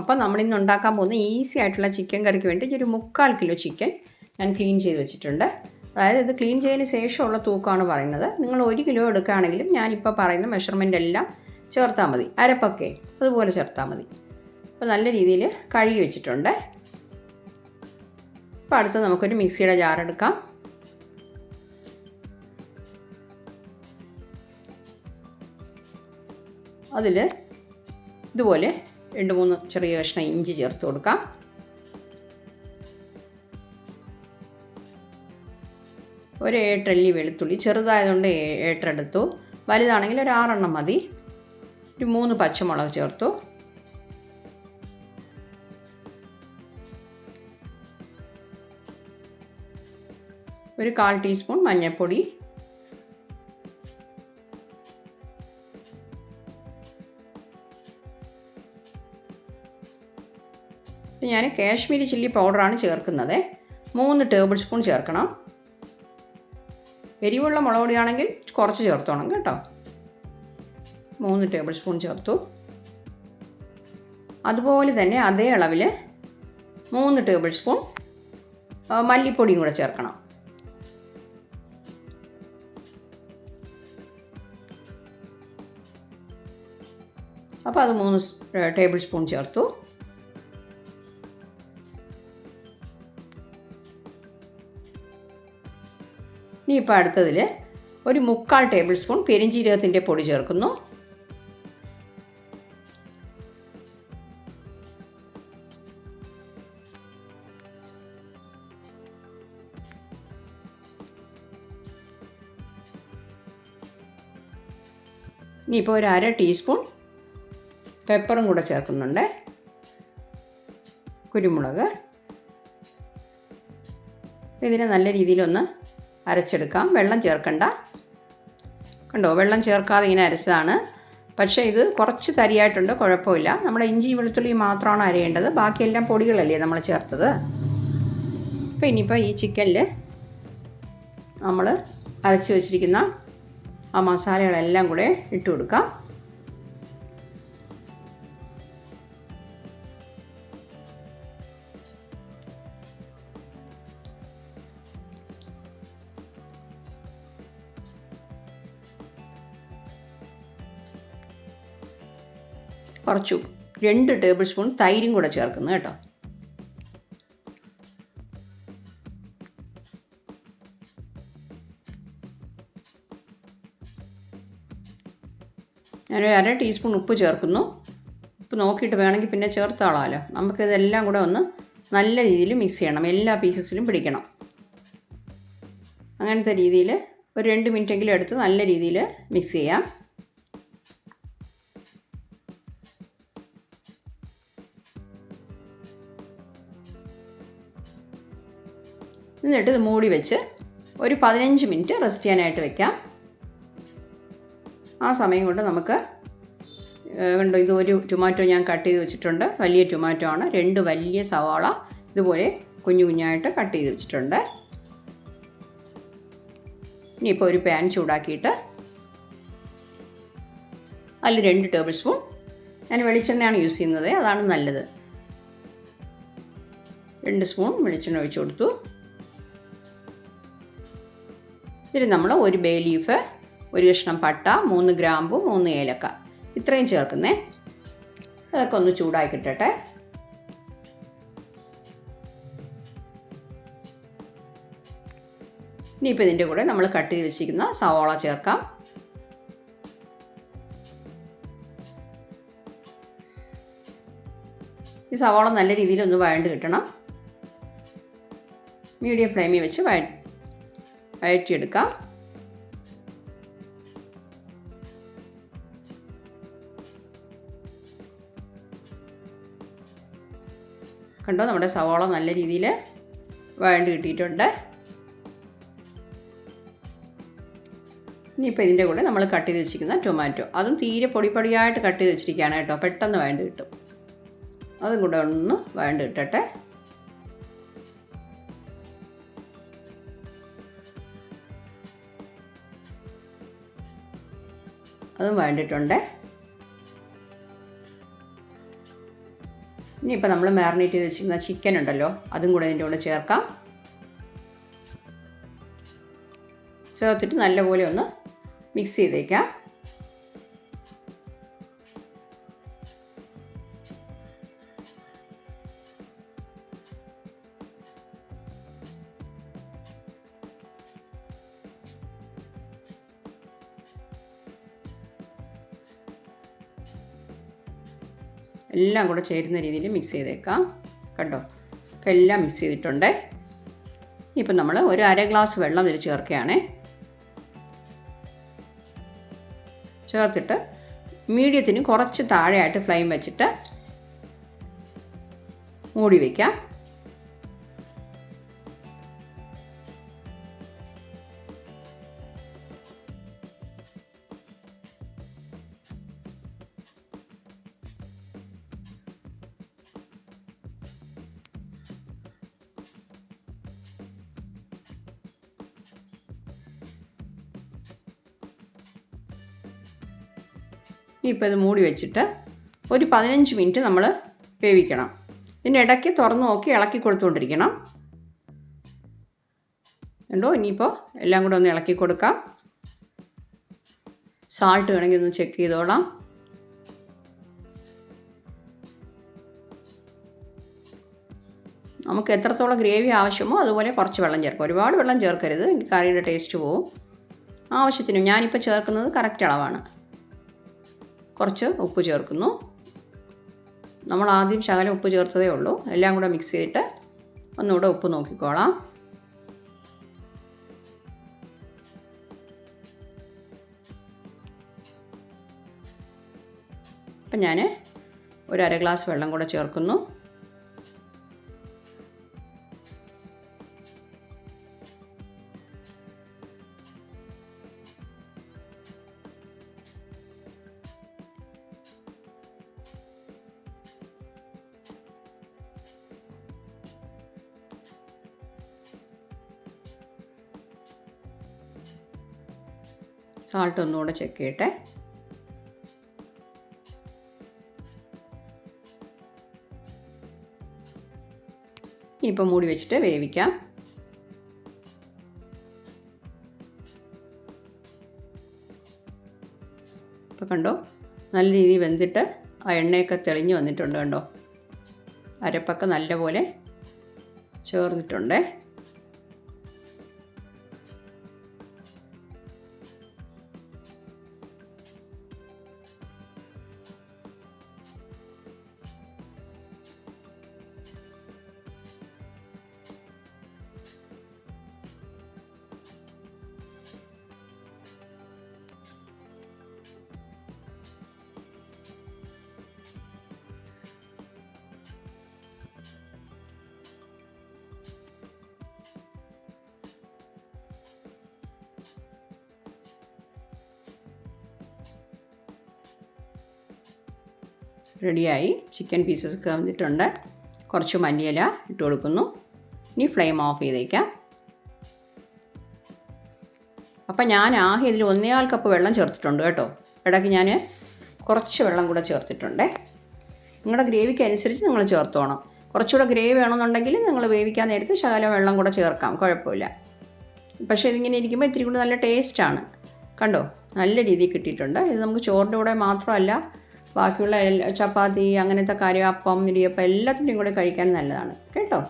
അപ്പോൾ നമ്മൾ ഇന്ന് ഉണ്ടാക്കാൻ പോകുന്ന ഈസി ആയിട്ടുള്ള ചിക്കൻ കറിക്ക് വേണ്ടി ഒരു മുക്കാൽ കിലോ ചിക്കൻ ഞാൻ ക്ലീൻ ചെയ്ത് വെച്ചിട്ടുണ്ട്. അതായത് ഇത് ക്ലീൻ ചെയ്തതിന് ശേഷമുള്ള തൂക്കമാണ് പറയുന്നത്. നിങ്ങൾ ഒരു കിലോ എടുക്കുകയാണെങ്കിലും ഞാനിപ്പോൾ പറയുന്ന മെഷർമെന്റ് എല്ലാം ചേർത്താൽ മതി. അരപ്പൊക്കെ അതുപോലെ ചേർത്താൽ മതി. അപ്പോൾ നല്ല രീതിയിൽ കഴുകി വെച്ചിട്ടുണ്ട്. അപ്പോൾ അടുത്ത് നമുക്കൊരു മിക്സിയുടെ ജാർ എടുക്കാം. അതിൽ ഇതുപോലെ രണ്ട് മൂന്ന് ചെറിയ കഷ്ണം ഇഞ്ചി ചേർത്ത് കൊടുക്കാം. ഒരു ഏട്ടല്ലി വെളുത്തുള്ളി ചെറുതായതുകൊണ്ട് ഏട്ടെടുത്തു വലുതാണെങ്കിൽ ഒരു ആറെണ്ണം മതി. ഒരു മൂന്ന് പച്ചമുളക് ചേർത്തു. ഒരു കാൽ ടീസ്പൂൺ മഞ്ഞൾപ്പൊടി. ഞാൻ കാശ്മീരി ചില്ലി പൗഡറാണ് ചേർക്കുന്നത്. മൂന്ന് ടേബിൾ സ്പൂൺ ചേർക്കണം. എരിവുള്ള മുളക് പൊടിയാണെങ്കിൽ കുറച്ച് ചേർത്തോണം കേട്ടോ. മൂന്ന് ടേബിൾ സ്പൂൺ ചേർത്തു. അതുപോലെ തന്നെ അതേ അളവിൽ മൂന്ന് ടേബിൾ സ്പൂൺ മല്ലിപ്പൊടിയും കൂടെ ചേർക്കണം. അപ്പോൾ അത് മൂന്ന് ടേബിൾ സ്പൂൺ ചേർത്തു. ഇനി ഇപ്പോൾ അടുത്തതിൽ ഒരു മുക്കാൽ ടേബിൾ സ്പൂൺ പെരിഞ്ജീരകത്തിന്റെ പൊടി ചേർക്കുന്നു. ഇനിയിപ്പോൾ ഒരു അര ടീസ്പൂൺ പെപ്പറും കൂടെ ചേർക്കുന്നുണ്ട്. കുരുമുളക്. ഇതിനെ നല്ല രീതിയിലൊന്ന് അരച്ചെടുക്കാം. വെള്ളം ചേർക്കണ്ട. കണ്ടോ വെള്ളം ചേർക്കാതെ ഇങ്ങനെ അരച്ചതാണ്. പക്ഷേ ഇത് കുറച്ച് തരിയായിട്ടുണ്ട് കുഴപ്പമില്ല. നമ്മുടെ ഇഞ്ചി വെളുത്തുള്ളി മാത്രമാണ് അരയേണ്ടത്. ബാക്കിയെല്ലാം പൊടികളല്ലേ നമ്മൾ ചേർത്തത്. അപ്പോൾ ഇനിയിപ്പോൾ ഈ ചിക്കനിൽ നമ്മൾ അരച്ച് വെച്ചിരിക്കുന്ന ആ മസാലകളെല്ലാം കൂടെ ഇട്ട് കൊടുക്കാം. കുറച്ചു. രണ്ട് ടേബിൾ സ്പൂൺ തൈരും കൂടെ ചേർക്കുന്നു കേട്ടോ. ഞാനൊരു അര ടീസ്പൂൺ ഉപ്പ് ചേർക്കുന്നു. ഉപ്പ് നോക്കിയിട്ട് വേണമെങ്കിൽ പിന്നെ ചേർത്താളാമല്ലോ നമുക്കിതെല്ലാം കൂടെ ഒന്ന് നല്ല രീതിയിൽ മിക്സ് ചെയ്യണം. എല്ലാ പീസസിലും പിടിക്കണം. അങ്ങനത്തെ രീതിയിൽ ഒരു രണ്ട് മിനിറ്റെങ്കിലും എടുത്ത് നല്ല രീതിയിൽ മിക്സ് ചെയ്യാം. എന്നിട്ട് ഇത് മൂടി വെച്ച് ഒരു പതിനഞ്ച് മിനിറ്റ് റെസ്റ്റ് ചെയ്യാനായിട്ട് വെക്കാം. ആ സമയം കൊണ്ട് നമുക്ക് കണ്ടോ ഇത് ഒരു ടൊമാറ്റോ ഞാൻ കട്ട് ചെയ്ത് വെച്ചിട്ടുണ്ട്. വലിയ ടൊമാറ്റോ ആണ്. രണ്ട് വലിയ സവാള ഇതുപോലെ കുഞ്ഞു കുഞ്ഞായിട്ട് കട്ട് ചെയ്ത് വെച്ചിട്ടുണ്ട്. ഇനിയിപ്പോൾ ഒരു പാൻ ചൂടാക്കിയിട്ട് അതിൽ രണ്ട് ടേബിൾ സ്പൂൺ ഞാൻ വെളിച്ചെണ്ണയാണ് യൂസ് ചെയ്യുന്നത്. അതാണ് നല്ലത്. രണ്ട് സ്പൂൺ വെളിച്ചെണ്ണ ഒഴിച്ചു കൊടുത്തു. ഇതിൽ നമ്മൾ ഒരു ബേ ലീഫ് ഒരു കഷ്ണം പട്ട മൂന്ന് ഗ്രാമ്പു മൂന്ന് ഏലക്ക. ഇത്രയും ചേർക്കുന്നേ. അതൊക്കെ ഒന്ന് ചൂടായി കിട്ടട്ടെ. ഇനിയിപ്പോൾ ഇതിന്റെ കൂടെ നമ്മൾ കട്ട് ചെയ്ത് വെച്ചിരിക്കുന്ന സവാള ചേർക്കാം. ഈ സവാള നല്ല രീതിയിൽ ഒന്ന് വഴണ്ട് കിട്ടണം. മീഡിയം ഫ്ലെയിമിൽ വെച്ച് വഴ വഴറ്റിയെടുക്കാം. കണ്ടോ നമ്മുടെ സവാള നല്ല രീതിയിൽ വഴണ്ട് കിട്ടിയിട്ടുണ്ട്. ഇനിയിപ്പോൾ ഇതിന്റെ കൂടെ നമ്മൾ കട്ട് ചെയ്ത് വെച്ചിരിക്കുന്ന ടൊമാറ്റോ. അതും തീരെ പൊടി പൊടിയായിട്ട് കട്ട് ചെയ്ത് വെച്ചിരിക്കുകയാണ് കേട്ടോ. പെട്ടെന്ന് വഴണ്ട് കിട്ടും. അതും കൂടെ ഒന്ന് വഴണ്ട് കിട്ടട്ടെ. അതും വേണ്ടിയിട്ടുണ്ട് ഇനിയിപ്പോൾ നമ്മൾ മാറിനേറ്റ് ചെയ്ത് വെച്ചിരിക്കുന്ന ചിക്കൻ ഉണ്ടല്ലോ അതും കൂടെ ഇതിന്റെ കൂടെ ചേർക്കാം. ചേർത്തിട്ട് നല്ലപോലെ ഒന്ന് മിക്സ് ചെയ്തേക്കാം. എല്ലാം കൂടെ ചേരുന്ന രീതിയിൽ മിക്സ് ചെയ്തേക്കാം. കണ്ടോ? അപ്പോൾ എല്ലാം മിക്സ് ചെയ്തിട്ടുണ്ട്. ഇപ്പം നമ്മൾ ഒരു അര ഗ്ലാസ് വെള്ളം ഇതിൽ ചേർക്കുകയാണേ. ചേർത്തിട്ട് മീഡിയത്തിന് കുറച്ച് താഴെയായിട്ട് ഫ്ലെയിം വെച്ചിട്ട് മൂടി വയ്ക്കാം ഇനിയിപ്പോൾ ഇത് മൂടി വെച്ചിട്ട് ഒരു പതിനഞ്ച് മിനിറ്റ് നമ്മൾ വേവിക്കണം. ഇതിന്റെ ഇടയ്ക്ക് തുറന്ന് നോക്കി ഇളക്കി കൊടുത്തുകൊണ്ടിരിക്കണം ഉണ്ടോ ഇനിയിപ്പോൾ എല്ലാം കൂടെ ഒന്ന് ഇളക്കി കൊടുക്കാം. സാൾട്ട് വേണമെങ്കിൽ ഒന്ന് ചെക്ക് ചെയ്തോളാം. നമുക്ക് എത്രത്തോളം ഗ്രേവി ആവശ്യമോ അതുപോലെ കുറച്ച് വെള്ളം ചേർക്കാം. ഒരുപാട് വെള്ളം ചേർക്കരുത്. കറിയുടെ ടേസ്റ്റ് പോവും. ആവശ്യത്തിന് ഞാനിപ്പോൾ ചേർക്കുന്നത് കറക്റ്റ് അളവാണ്. കുറച്ച് ഉപ്പ് ചേർക്കുന്നു. നമ്മൾ ആദ്യം ശകലം ഉപ്പ് ചേർത്തതേ ഉള്ളൂ. എല്ലാം കൂടെ മിക്സ് ചെയ്തിട്ട് ഒന്നുകൂടെ ഉപ്പ് നോക്കിക്കോളാം. അപ്പം ഞാൻ ഒരു അര ഗ്ലാസ് വെള്ളം കൂടെ ചേർക്കുന്നു. സാൾട്ട് ഒന്നുകൂടെ ചെക്ക് ചെയ്യട്ടെ. ഇപ്പം മൂടി വെച്ചിട്ട് വേവിക്കാം. ഇപ്പോൾ കണ്ടോ നല്ല രീതിയിൽ വെന്തിട്ട് ആ എണ്ണയൊക്കെ തെളിഞ്ഞു വന്നിട്ടുണ്ട് കണ്ടോ. അരപ്പൊക്കെ നല്ലപോലെ ചേർന്നിട്ടുണ്ടേ. റെഡിയായി. ചിക്കൻ പീസസ് ഒക്കെ വന്നിട്ടുണ്ട്. കുറച്ച് മല്ലിയില ഇട്ട് കൊടുക്കുന്നു. ഇനി ഫ്ലെയിം ഓഫ് ചെയ്തേക്കാം. അപ്പം ഞാൻ ആകെ ഇതിൽ ഒന്നേകാൽ കപ്പ് വെള്ളം ചേർത്തിട്ടുണ്ട് കേട്ടോ. ഇടയ്ക്ക് ഞാൻ കുറച്ച് വെള്ളം കൂടെ ചേർത്തിട്ടുണ്ട്. നിങ്ങളുടെ ഗ്രേവിക്ക് അനുസരിച്ച് നിങ്ങൾ ചേർത്തോണം. കുറച്ചുകൂടെ ഗ്രേവി വേണമെന്നുണ്ടെങ്കിൽ നിങ്ങൾ വേവിക്കാൻ നേരത്ത് ശകലം വെള്ളം കൂടെ ചേർക്കാം. കുഴപ്പമില്ല. പക്ഷേ ഇതിങ്ങനെ ഇരിക്കുമ്പോൾ ഇത്തിരി കൂടി നല്ല ടേസ്റ്റാണ് കണ്ടോ? നല്ല രീതിയിൽ കിട്ടിയിട്ടുണ്ട്. ഇത് നമുക്ക് ചോറിന്റെ കൂടെ മാത്രമല്ല ബാക്കിയുള്ള ചപ്പാത്തി അങ്ങനത്തെ കാര്യം അപ്പം ഇടിയപ്പം എല്ലാത്തിന്റെയും കൂടെ കഴിക്കാൻ നല്ലതാണ്. കേട്ടോ?